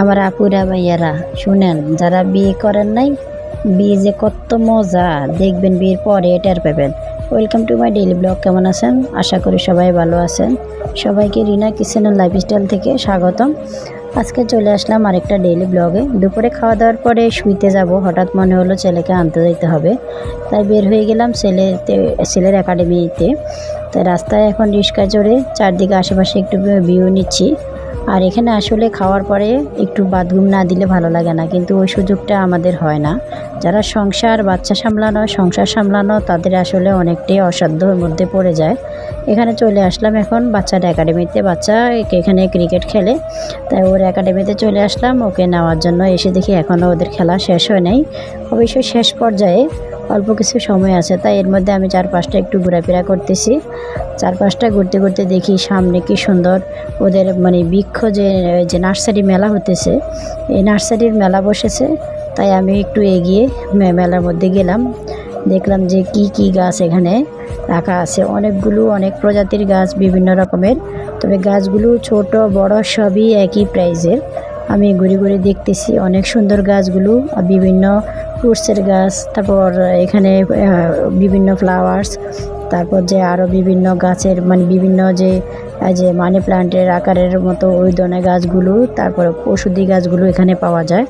আমার আপুরা ভাইয়ারা, শুনেন, যারা বিয়ে করেন নাই, বিয়ে যে কত মজা, দেখবেন বিয়ের পরে এটার পাবেন। Welcome to my daily blog কেমন আছেন? আশা করি সবাই ভালো আছেন। সবাইকে রিনা কিচেনের লাইফস্টাইল থেকে স্বাগতম। আজকে চলে আসলাম আরেকটা ডেইলি ব্লগে দুপুরে খাওয়া দাওয়ার পরে শুইতে যাব, হঠাৎ মনে হলো ছেলেকে আনতে যেতে হবে। তাই বের হয়ে গেলাম ছেলেতে, ছেলের একাডেমিতে তাই রাস্তায় এখন রিক্সায় চড়ে চারদিকে আশেপাশে একটু ভিউ নিচ্ছি। আর এখানে আসলে খাওয়ার পরে একটু বাথরুম না দিলে ভালো লাগে না, কিন্তু ওই সুযোগটা আমাদের হয় না। যারা সংসার, বাচ্চা সামলানো, সংসার সামলানো, তাদের আসলে অনেকটাই অসাধ্যর মধ্যে পড়ে যায়। এখানে চলে আসলাম এখন বাচ্চার একাডেমিতে, বাচ্চা এখানে ক্রিকেট খেলে। তাই ওর একাডেমিতে চলে আসলাম, ওকে নেওয়ার জন্য এসে দেখি এখনও ওদের খেলা শেষ হয় নাই। অবশ্যই শেষ পর্যায়ে অল্প কিছু সময় আছে, তাই এর মধ্যে আমি চারপাশটা একটু ঘোরাফেরা করতেছি। চারপাশটা ঘুরতে ঘুরতে দেখি সামনে কি সুন্দর ওদের মানে বৃক্ষ যে যে নার্সারি মেলা হতেছে, এই নার্সারির মেলা বসেছে, তাই আমি একটু এগিয়ে মেলার মধ্যে গেলাম। দেখলাম যে কি কি গাছ এখানে রাখা আছে। অনেকগুলো অনেক প্রজাতির গাছ, বিভিন্ন রকমের। তবে গাছগুলো ছোট, বড় সবই একই প্রাইজের আমি ঘুরে ঘুরে দেখতেছি অনেক সুন্দর গাছগুলো বিভিন্ন ফ্রুটসের গাছ, তারপর এখানে বিভিন্ন ফ্লাওয়ার্স, তারপর যে আরও বিভিন্ন গাছের মানে বিভিন্ন যে যে মানি প্লান্টের আকারের মতো ওই ধরনের গাছগুলো, তারপর ওষুধি গাছগুলো এখানে পাওয়া যায়।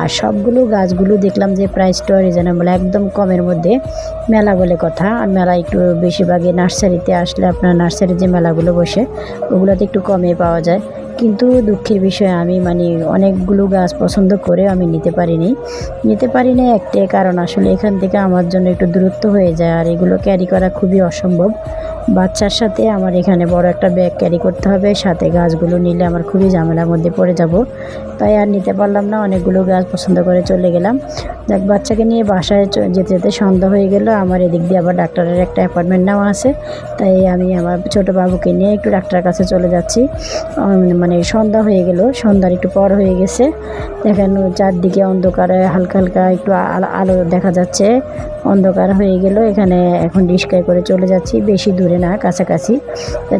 আর সবগুলো গাছগুলো দেখলাম যে প্রাইসটা রিজনেবল একদম কমের মধ্যে। মেলা বলে কথা, আর মেলা একটু বেশিরভাগই নার্সারিতে আসলে আপনার নার্সারির যে মেলাগুলো বসে, ওগুলোতে একটু কমে পাওয়া যায়। কিন্তু দুঃখের বিষয় আমি মানে অনেকগুলো গাছ পছন্দ করে আমি নিতে পারিনি। নিতে পারিনি একটাই কারণ আসলে এখান থেকে আমার জন্য একটু দূরত্ব হয়ে যায় আর এগুলো ক্যারি করা খুবই অসম্ভব। বাচ্চার সাথে আমার এখানে বড় একটা ব্যাগ ক্যারি করতে হবে সাথে গাছগুলো নিলে আমার খুবই ঝামেলার মধ্যে পড়ে যাব। তাই আর নিতে পারলাম না অনেকগুলো গাছ পছন্দ করে চলে গেলাম। দেখ বাচ্চাকে নিয়ে বাসায় যেতে যেতে সন্ধ্যা হয়ে গেল আমার এদিক দিয়ে আবার ডাক্তারের একটা অ্যাপয়েন্টমেন্ট নেওয়া আছে। তাই আমি আমার ছোটো বাবুকে নিয়ে একটু ডাক্তারের কাছে চলে যাচ্ছি। উম, মানে সন্ধ্যা হয়ে গেল, সন্ধ্যার একটু পর হয়ে গেছে। দেখেন চারদিকে অন্ধকারে, হালকা হালকা একটু আলো- দেখা যাচ্ছে। অন্ধকার হয়ে গেল, এখানে এখন রিস্কায় করে চলে যাচ্ছি, বেশি দূরে না, কাছাকাছি।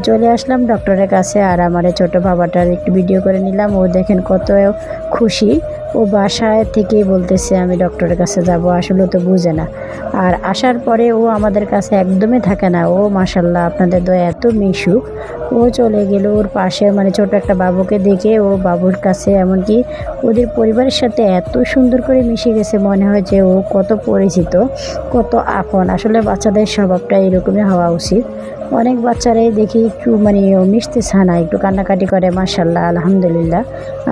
চলে আসলাম ডক্টরের কাছে, আর আমার ছোটো বাবাটার একটু ভিডিও করে নিলাম। ও দেখেন কত খুশি। ও বাসায় থেকেই বলতেছে, আমি ডক্টরের কাছে যাব। আসলে তো বুঝে না। আর আসার পরে ও আমাদের কাছে একদমই থাকে না। ও মাসাল্লাহ আপনাদের দয়া এত মিশুক। ও চলে গেল ওর পাশে মানে ছোট একটা বাবুকে দেখে ও বাবুর কাছে। এমনকি ওদের পরিবারের সাথে এত সুন্দর করে মিশে গেছে, মনে হয় যে ও কত পরিচিত, কত আপন। আসলে বাচ্চাদের স্বভাবটা এরকমই হওয়া উচিত। অনেক বাচ্চারাই দেখি একটু মানে মিশতে চায় না, একটু কান্নাকাটি করে মাসাল্লাহ আলহামদুলিল্লাহ।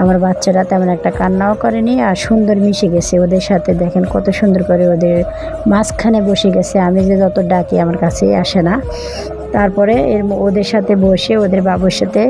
আমার বাচ্চারা তেমন একটা কান্নাও করেনি আর সুন্দর মিশে গেছে ওদের সাথে। দেখেন কত সুন্দর করে ওদের মাঝখানে বসে গেছে। আমি যে যত ডাকি আমার কাছেই আসে না। তারপরে এর ওদের সাথে বসে ওদের বাবুর সাথে